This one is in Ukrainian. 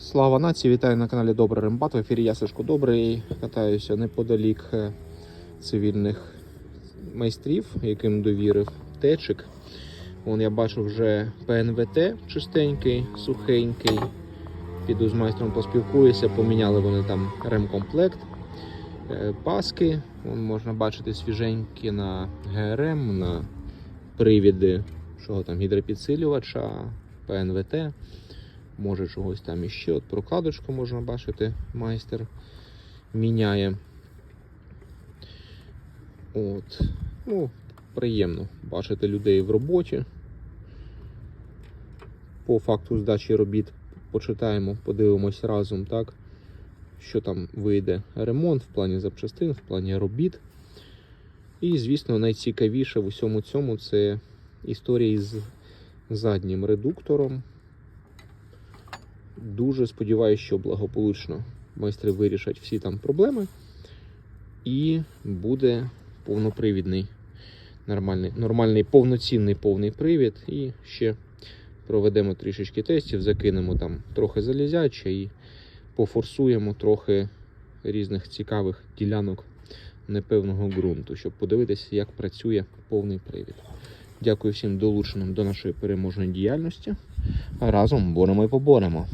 Слава нації, вітаю на каналі Добрий Рембат. В ефірі я Сашко Добрий. Катаюся неподалік е, цивільних майстрів, яким довірив течик. Вон я бачу вже ПНВТ чистенький, сухенький. Піду з майстром поспілкуюся, поміняли вони там ремкомплект, е, паски. Вон можна бачити свіженькі на ГРМ, на привіди, що там, гідропідсилювача, ПНВТ може чогось там іще. От прокладочку можна бачити, майстер міняє. От. Ну, приємно бачити людей в роботі. По факту здачі робіт почитаємо, подивимось разом, так? Що там вийде ремонт в плані запчастин, в плані робіт. І, звісно, найцікавіше в усьому цьому це історія із заднім редуктором. Дуже сподіваюся, що благополучно майстри вирішать всі там проблеми. І буде повнопривідний, нормальний, нормальний повноцінний повний привід. І ще проведемо трішечки тестів, закинемо там трохи залізяча і пофорсуємо трохи різних цікавих ділянок непевного ґрунту, щоб подивитися, як працює повний привід. Дякую всім долученим до нашої переможної діяльності. Разом боремо і поборемо.